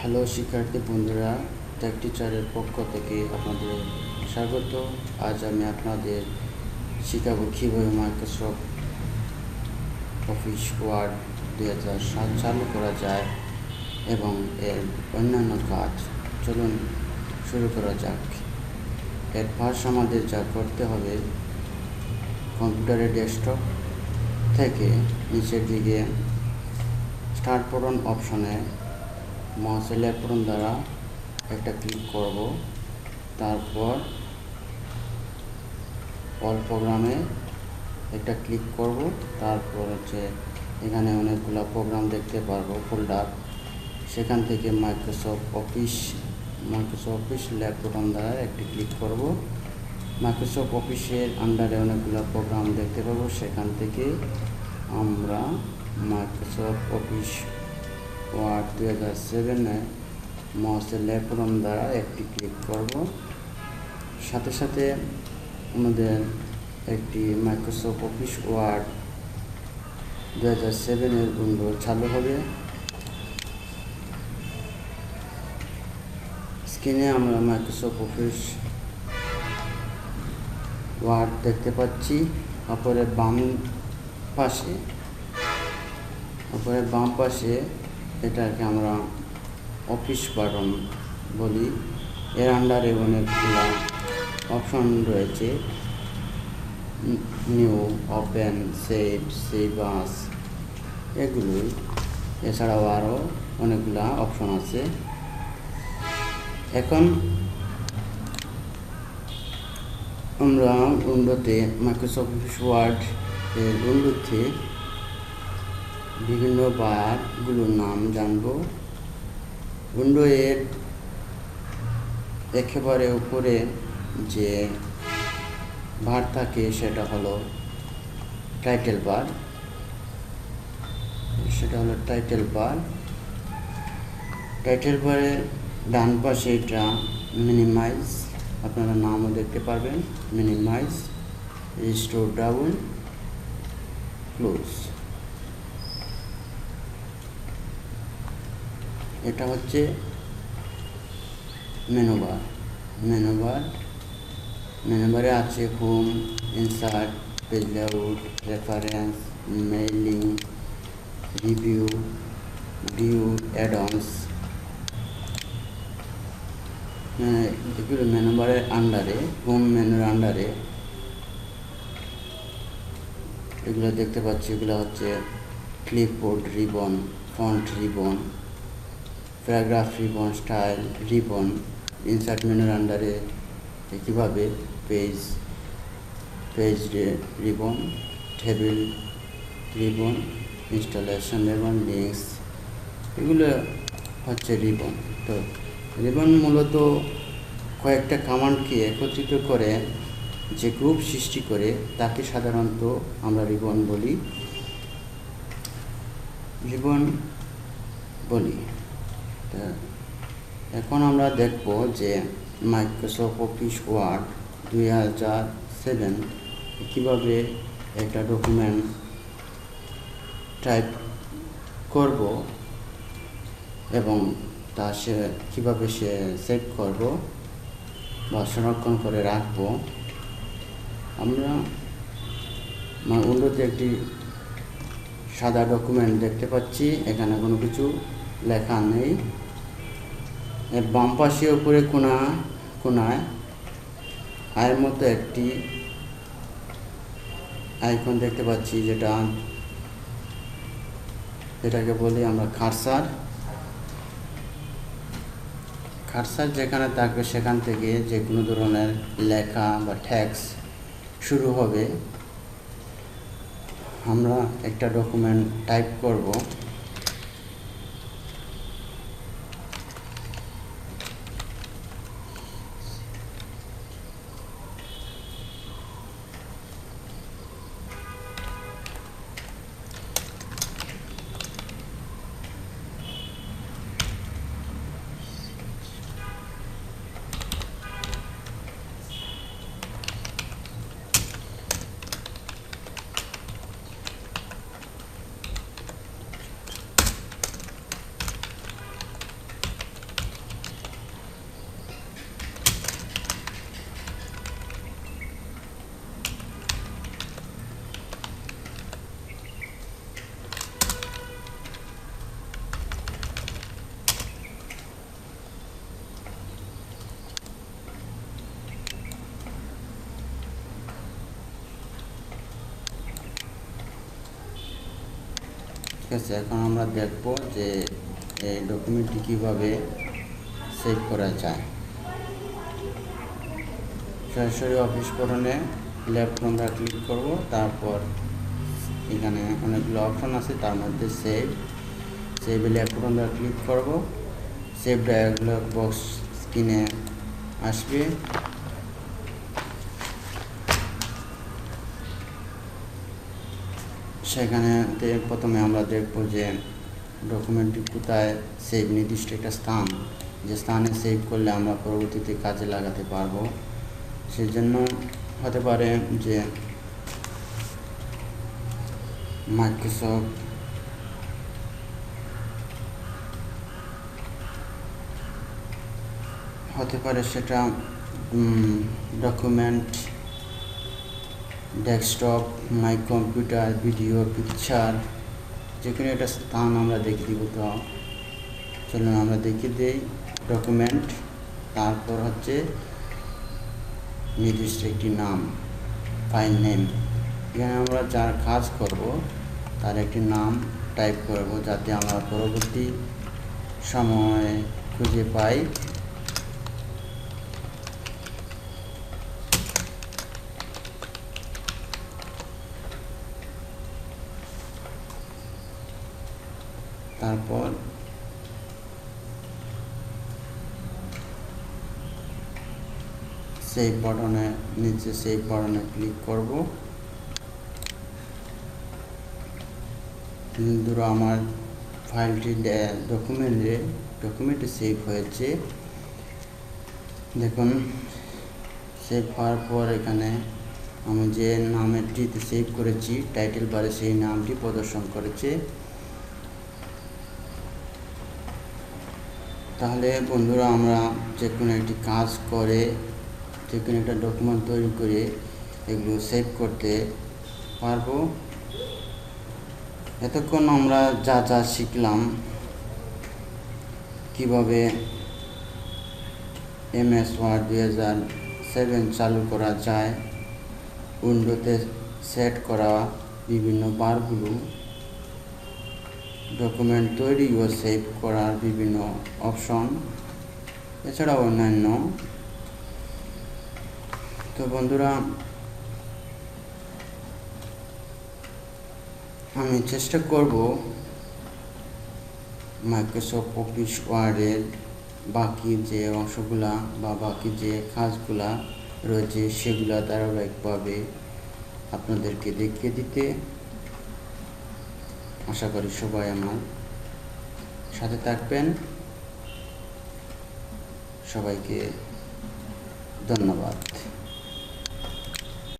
Hello শিক্ষার্থী বন্ধুরা take টিচারের পক্ষ থেকে আপনাদের স্বাগত। আজ আমি আপনাদের শেখাবো কীভাবে মাইক্রোসফট অফিস ওয়ার্ড দুই হাজার সাত চালু করা যায় এবং এর অন্যান্য কাজ। চলুন শুরু করা যাক। এর ফার্স্ট আমাদের যা করতে হবে কম্পিউটারের ডেস্কটপ থেকে নিচের দিকে স্টার্ট বাটন অপশনে মাউসের বাটন দ্বারা একটা ক্লিক করব। তারপর অল প্রোগ্রামে একটা ক্লিক করব। তারপর হচ্ছে এখানে অনেকগুলো প্রোগ্রাম দেখতে পারব, ফোল্ডার। সেখান থেকে Microsoft office Microsoft office button দ্বারা একটি ক্লিক করব। মাইক্রোসফট অফিসের আন্ডারে অনেকগুলো প্রোগ্রাম দেখতে পাবো। সেখান থেকে আমরা মাইক্রোসফট অফিস ওয়ার্ড দুই হাজার সেভেনে মাউসের বাটন দ্বারা একটি ক্লিক করব। সাথে সাথে আমাদের একটি মাইক্রোসফট অফিস ওয়ার্ড দু হাজার সেভেনের উইন্ডো চালু হবে। স্ক্রিনে আমরা মাইক্রোসফট অফিস ওয়ার্ড দেখতে পাচ্ছি। অপরে বাম পাশে অপরে বাম পাশে এটাকে আমরা অফিস বাটন বলি। এর আন্ডারে অনেকগুলো অপশন রয়েছে। New open save save as এগুলোই। এছাড়াও আরও অনেকগুলো অপশন আছে। এখন আমরা উইন্ডোতে মাইক্রোসফট ওয়ার্ড এর উইন্ডোতে বিভিন্ন বারগুলোর নাম জানব। উইন্ডো এর একেবারে উপরে যে বার থাকে সেটা হলো টাইটেল বার। সেটা হলো টাইটেল বার। টাইটেল বারের ডান পাশে এটা মিনিমাইজ, আপনারা নামও দেখতে পারবেন, মিনিমাইজ, রিস্টোর ডাউন, ক্লোজ। এটা হচ্ছে মেনুবার। মেনুবার, মেনুবারে আছে home, insert page layout reference, mailing, review, view add-ons এগুলো মেনুবারের আন্ডারে, হোম মেনুর আন্ডারে এগুলো দেখতে পাচ্ছি। এগুলো হচ্ছে clipboard ribbon font ribbon paragraph ribbon style ribbon insert মেনুর আন্ডারে কীভাবে page page ribbon table ribbon installation ribbon links এগুলো হচ্ছে রিবন তো রিবন মূলত কয়েকটা কমান্ডকে একত্রিত করে যে গ্রুপ সৃষ্টি করে, তাকে সাধারণত আমরা রিবন বলি। রিবন বলি। এখন আমরা দেখব যে মাইক্রোসফট অফিস ওয়ার্ড দুই হাজার সেভেন কীভাবে একটা ডকুমেন্ট টাইপ করব এবং তা সে কীভাবে সে সেভ করব বা সংরক্ষণ করে রাখব। আমরা উন্নতি একটি সাদা ডকুমেন্ট দেখতে পাচ্ছি, এখানে কোনো কিছু লেখা নেই। বাম পাশে উপরে কোনা, কোনায়। আয়ের মতো একটি আইকন দেখতে পাচ্ছি যেটা এটাকে বলি আমরা খারসার খারসার যেখানে থাকবে সেখান থেকে যে কোনো ধরনের লেখা বা ট্যাক্স শুরু হবে। আমরা একটা ডকুমেন্ট টাইপ করব। আছে, এখন আমরা দেখব যে এই ডকুমেন্টটি কীভাবে সেভ করা যায়। সরাসরি অফিস পড়নে লেফট ক্লিক করব, তারপর এখানে অনেকগুলো অপশন আছে, তার মধ্যে সেভ সেভ লেফট ক্লিক করব সেভ ডায়ালগ বক্স স্ক্রিনে আসবে। সেখানে প্রথমে আমরা দেখব যে ডকুমেন্টটি কোথায় সেভ নির্দিষ্ট একটা স্থান। যে স্থানে সেভ করলে আমরা পরবর্তীতে কাজে লাগাতে পারব। সেই জন্য হতে পারে যে মাইক্রোসফট হতে পারে সেটা document desktop my computer video picture যে কোনো একটা স্থান আমরা দেখে দিব তো। চলুন আমরা দেখে দিই ডকুমেন্ট তারপর হচ্ছে নির্দিষ্ট একটি নাম ফাইল নেম এখানে আমরা যার কাজ করব, তার একটি নাম টাইপ করব, যাতে আমরা পরবর্তী সময় খুঁজে পাই তারপর সেভ বাটনে নিচে সেভ বাটনে ক্লিক করব। ধরো আমার ফাইলটি ডকুমেন্টে ডকুমেন্টে সেভ হয়েছে। দেখুন সেভ হওয়ার পর এখানে আমি যে নামেরটিতে সেভ করেছি টাইটেল বারে সেই নামটি প্রদর্শন করেছে। তাহলে বন্ধুরা আমরা যে কোনো একটি কাজ করে যে কোনো একটা ডকুমেন্ট তৈরি করে এগুলো সেভ করতে পারব। এতক্ষণ আমরা যা যা শিখলাম, কীভাবে এম এস ওয়ার্ড দুই হাজার সেভেন চালু করা যায়, উইন্ডোতে সেট করা বিভিন্ন বারগুলো ডকুমেন্ট তৈরি ও সেভ করার বিভিন্ন অপশন এছাড়াও অন্যান্য। তো বন্ধুরা, আমি চেষ্টা করব মাইক্রোসফট অফিস ওয়ার্ডের বাকি যে অংশগুলা বা বাকি যে কাজগুলা রয়েছে সেগুলা ধারাবাহিকভাবে আপনাদেরকে দেখিয়ে দিতে আশা করি সবাই আমার সাথে থাকবেন। সবাইকে ধন্যবাদ।